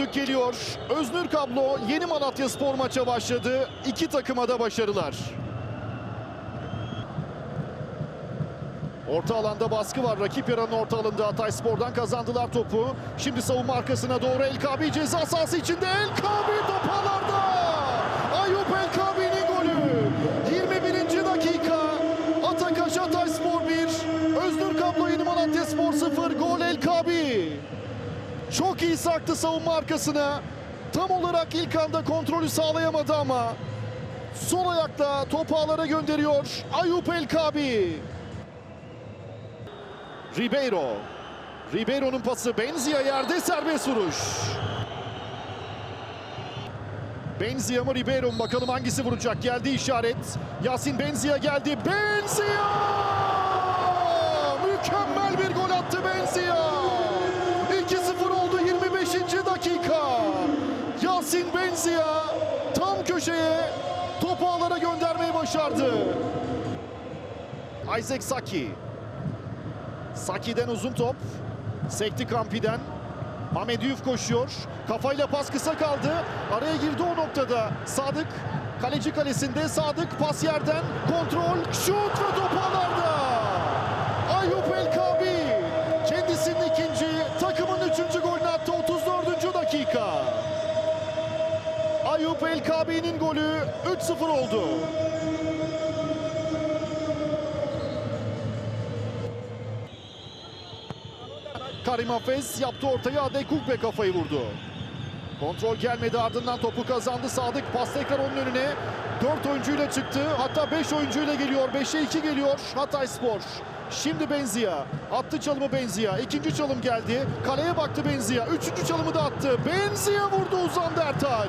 düdük geliyor. Öznür Kablo yeni Malatya Spor maça başladı. İki takıma da başarılar. Orta alanda baskı var. Rakip yaranın orta alanda Hatay Spor'dan kazandılar topu. Şimdi savunma arkasına doğru El Kabi ceza sahası içinde. El Kabi topalarda. Ayup El Kabi'nin iyi saktı savunma arkasına. Tam olarak ilk anda kontrolü sağlayamadı ama sol ayakla topu ağlara gönderiyor Ayup El Kabi. Ribeiro. Ribeiro'nun pası Benzia yerde serbest vuruş. Benzia mı Ribeiro mu bakalım hangisi vuracak geldi işaret. Yasin Benzia geldi. Benzia! Mükemmel bir gol attı Benzia. 2-0 oldu 25. dakika. Yasin Benzia tam köşeye topu ağlara göndermeyi başardı. Isaac Saki. Saki'den uzun top. Sekti Kampi'den. Ahmet Yuf koşuyor. Kafayla pas kısa kaldı. Araya girdi o noktada. Sadık kaleci kalesinde. Sadık pas yerden. Kontrol, şut ve top ağlarda. Ayup El Kabi. Kendisinin ikinci, takımın üçüncü golünü attı 34. dakika. Ayup El golü 3-0 oldu. Karim Hafez yaptı ortaya Adekugbe kafayı vurdu. Kontrol gelmedi ardından topu kazandı Sadık pas tekrar onun önüne. 4 oyuncuyla çıktı hatta 5 oyuncuyla geliyor 5'e 2 geliyor Hatay Spor. Şimdi Benzia attı çalımı Benzia ikinci çalım geldi kaleye baktı Benzia üçüncü çalımı da attı Benzia vurdu uzandı Ertaç.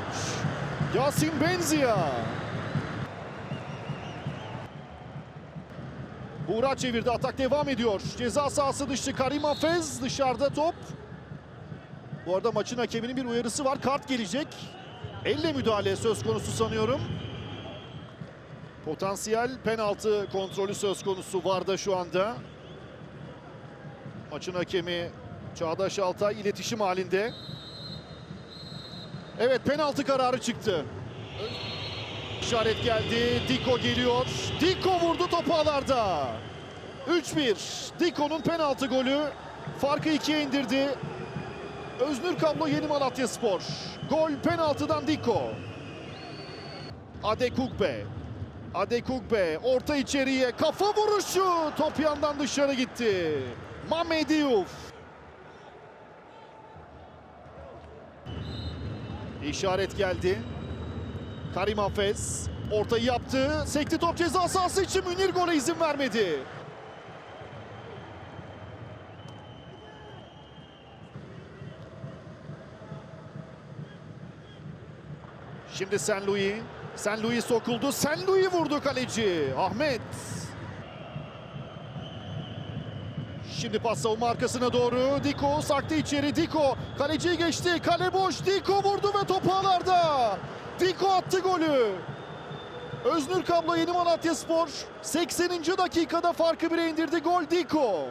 Yasin Benzia. Buğra çevirdi. Atak devam ediyor. Ceza sahası dışı Karim Hafez. Dışarıda top. Bu arada maçın hakeminin bir uyarısı var. Kart gelecek. Elle müdahale söz konusu sanıyorum. Potansiyel penaltı kontrolü söz konusu Varda şu anda. Maçın hakemi Çağdaş Altay iletişim halinde. Evet penaltı kararı çıktı. İşaret geldi. Diko geliyor. Diko vurdu topu ağlarda. 3-1. Diko'nun penaltı golü. Farkı ikiye indirdi. Öznür Kablo Yeni Malatya Spor. Gol penaltıdan Diko. Adekugbe. Adekugbe orta içeriye kafa vuruşu. Top yandan dışarı gitti. Mehmet İşaret geldi. Karim Hafez ortayı yaptı. Sekti top ceza sahası için Münir gole izin vermedi. Şimdi Sen Louis. Sen Louis sokuldu. Sen Louis vurdu kaleci. Ahmet. Şimdi pas savunma arkasına doğru. Diko saktı içeri. Diko kaleciyi geçti. Kale boş. Diko vurdu ve top ağlarda. Diko attı golü. Öznür Kablo Yeni Malatya Spor 80. dakikada farkı bire indirdi. Gol Diko.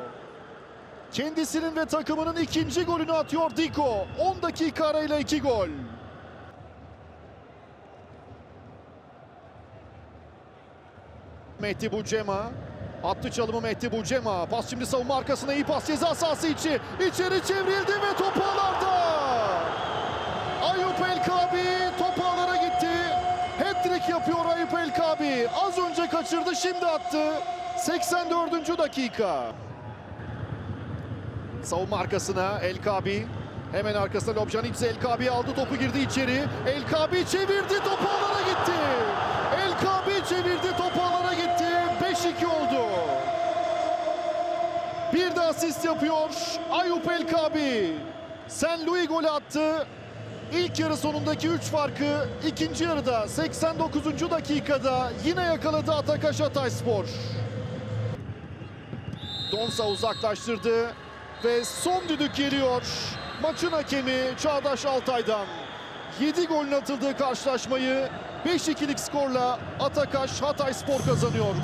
Kendisinin ve takımının ikinci golünü atıyor Diko. 10 dakika arayla iki gol. Mehdi Bucema. Attı çalımı Mehdi Bucema. Pas şimdi savunma arkasına iyi pas ceza sahası içi. İçeri çevrildi ve top ağlarda. Ayup El Kabi top ağlara gitti. Hat-trick yapıyor Ayup El Kabi. Az önce kaçırdı şimdi attı. 84. dakika. Savunma arkasına El Kabi. Hemen arkasına Lobjanitse El Kabi aldı topu girdi içeri. El Kabi çevirdi topu ağlara gitti. El Kabi çevirdi topu ağlara gitti. 5-2 oldu. Bir de asist yapıyor Ayup El Kabi. Sen Louis golü attı. İlk yarı sonundaki 3 farkı ikinci yarıda 89. dakikada yine yakaladı Atakaş Hatayspor. Donsa uzaklaştırdı ve son düdük geliyor. Maçın hakemi Çağdaş Altay'dan. 7 golün atıldığı karşılaşmayı 5-2'lik skorla Atakaş Hatayspor kazanıyor.